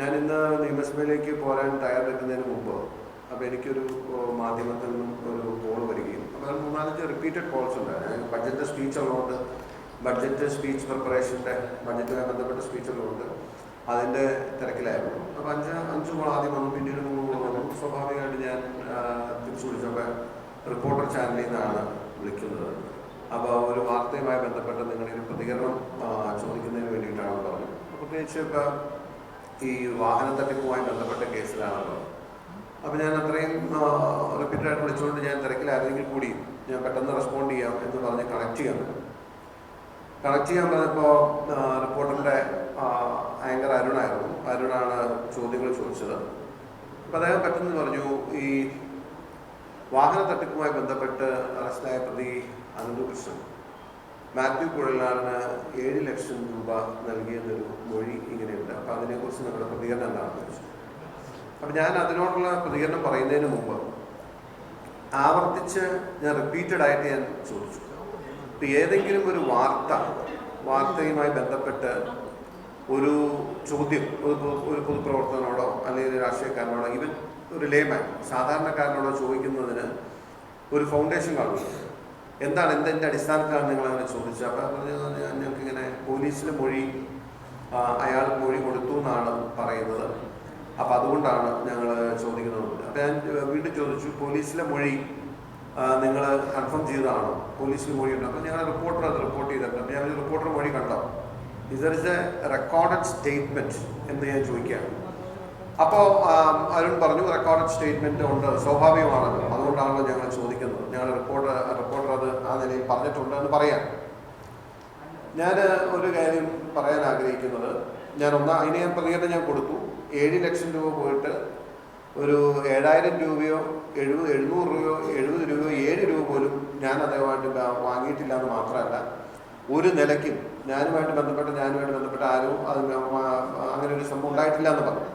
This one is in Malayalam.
ഞാൻ ഇന്ന് നിയമസഭയിലേക്ക് പോരാൻ തയ്യാറെടുക്കുന്നതിന് മുമ്പ് അപ്പോൾ എനിക്കൊരു മാധ്യമത്തിൽ നിന്നും ഒരു കോൾ വരികയും. അപ്പോൾ മൂന്നാലഞ്ച് റിപ്പീറ്റഡ് കോൾസ് ഉണ്ടായിരുന്നു. ബഡ്ജറ്റ് സ്പീച്ച് ഉള്ളതുകൊണ്ട് ബഡ്ജറ്റ് സ്പീച്ച് പ്രിപ്പറേഷന്റെ ബഡ്ജറ്റുമായി ബന്ധപ്പെട്ട സ്പീച്ച് ഉള്ളതുകൊണ്ട് അതിന്റെ തിരക്കിലായിരുന്നു. അപ്പോൾ അഞ്ച് അഞ്ച് കോൾ ആദ്യം വന്നു. പിന്നീട് മൂന്ന് കോൾ വന്നു. സ്വാഭാവികമായിട്ട് ഞാൻ തിരിച്ചു വിളിച്ചപ്പോൾ റിപ്പോർട്ടർ ചാനലിൽ നിന്നാണ് വിളിക്കുന്നത്. അപ്പോൾ ഒരു വാർത്തയുമായി ബന്ധപ്പെട്ട് നിങ്ങളുടെ ഒരു പ്രതികരണം ചോദിക്കുന്നതിന് വേണ്ടിയിട്ടാണ് പറഞ്ഞത് പ്രത്യേകിച്ച് ഇപ്പോൾ ഈ വാഹന തട്ടിപ്പുമായി ബന്ധപ്പെട്ട കേസിലാണല്ലോ. അപ്പോൾ ഞാൻ അത്രയും റിപ്പീറ്റഡായിട്ട് വിളിച്ചുകൊണ്ട് ഞാൻ തിരക്കിലായിരുന്നെങ്കിൽ കൂടി ഞാൻ പെട്ടെന്ന് റെസ്പോണ്ട് ചെയ്യാം എന്ന് പറഞ്ഞ് കണക്ട് ചെയ്യാൻ കണക്ട് ചെയ്യാൻ പറഞ്ഞപ്പോൾ റിപ്പോർട്ടറിന്റെ ആങ്കർ അരുണായിരുന്നു അരുണാണ് ചോദ്യങ്ങൾ ചോദിച്ചത്. അപ്പോൾ അദ്ദേഹം പെട്ടെന്ന് പറഞ്ഞു ഈ വാഹന തട്ടിപ്പുമായി ബന്ധപ്പെട്ട് അറസ്റ്റായ പ്രതി അനന്തുകൃഷ്ണൻ മാത്യു കുഴലാറിന് ഏഴ് ലക്ഷം രൂപ നൽകിയെന്നൊരു മൊഴി ഇങ്ങനെയുണ്ട്. അപ്പോൾ അതിനെക്കുറിച്ച് നിങ്ങളുടെ പ്രതികരണം എന്താണെന്ന് ചോദിച്ചു അപ്പം ഞാൻ അതിനോടുള്ള പ്രതികരണം പറയുന്നതിന് മുമ്പ് ആവർത്തിച്ച് ഞാൻ റിപ്പീറ്റഡ് ആയിട്ട് ഞാൻ ചോദിച്ചു. ഇപ്പം ഏതെങ്കിലും ഒരു വാർത്ത വാർത്തയുമായി ബന്ധപ്പെട്ട് ഒരു ചോദ്യം ഒരു പൊതു- ഒരു പൊതുപ്രവർത്തകനോടോ അല്ലെങ്കിൽ ഒരു രാഷ്ട്രീയക്കാരനോടോ ഇവൻ ഒരു ലേമാൻ സാധാരണക്കാരനോടോ ചോദിക്കുന്നതിന് ഒരു ഫൗണ്ടേഷൻ കാണുന്നു എന്താണ് എന്തെന്റെ അടിസ്ഥാനത്തിലാണ് നിങ്ങൾ അങ്ങനെ ചോദിച്ചത്? അപ്പോൾ പറഞ്ഞത് ഞങ്ങൾക്ക് ഇങ്ങനെ പോലീസിന് മൊഴി അയാൾ മൊഴി കൊടുത്തു എന്നാണ് പറയുന്നത്. അപ്പോൾ അതുകൊണ്ടാണ് ഞങ്ങൾ ചോദിക്കുന്നത്. അപ്പോൾ ഞാൻ വീണ്ടും ചോദിച്ചു പോലീസിലെ മൊഴി നിങ്ങൾ കൺഫേം ചെയ്തതാണോ? പോലീസിൽ മൊഴിയുണ്ട് അപ്പോൾ ഞങ്ങൾ റിപ്പോർട്ടർ അത് റിപ്പോർട്ട് ചെയ്തിട്ടുണ്ട്. അപ്പോൾ ഞാൻ റിപ്പോർട്ടർ മൊഴി കണ്ടോ? ഇസ് എ റെക്കോർഡഡ് സ്റ്റേറ്റ്മെന്റ് എന്ന് ഞാൻ ചോദിക്കുകയാണ്. അപ്പോൾ അരുൺ പറഞ്ഞു റെക്കോർഡഡ് സ്റ്റേറ്റ്മെന്റ് ഉണ്ട് സ്വാഭാവികമാണല്ലോ അതുകൊണ്ടാണല്ലോ ഞങ്ങൾ ചോദിക്കുന്നത്. ഞങ്ങൾ റിപ്പോർട്ടർ റിപ്പോർട്ടർ അത് ആ നിലയിൽ പറഞ്ഞിട്ടുണ്ട് എന്ന് പറയാം. ഞാൻ ഒരു കാര്യം പറയാൻ ആഗ്രഹിക്കുന്നത്. ഞാൻ ഒന്നാ അതിന് ഞാൻ പ്രതികരണം ഞാൻ കൊടുത്തു ഏഴ് ലക്ഷം രൂപ പോയിട്ട് ഒരു ഏഴായിരം രൂപയോ എഴുപത് എഴുന്നൂറ് രൂപയോ എഴുപത് രൂപയോ ഏഴ് രൂപ പോലും ഞാൻ അദ്ദേഹമായിട്ട് വാങ്ങിയിട്ടില്ല എന്ന് മാത്രമല്ല ഒരു നിലയ്ക്കും ഞാനുമായിട്ട് ബന്ധപ്പെട്ട് ഞാനുമായിട്ട് ബന്ധപ്പെട്ട ആരും അത് അങ്ങനെ ഒരു സംഭവം ഉണ്ടായിട്ടില്ല എന്ന് പറഞ്ഞു.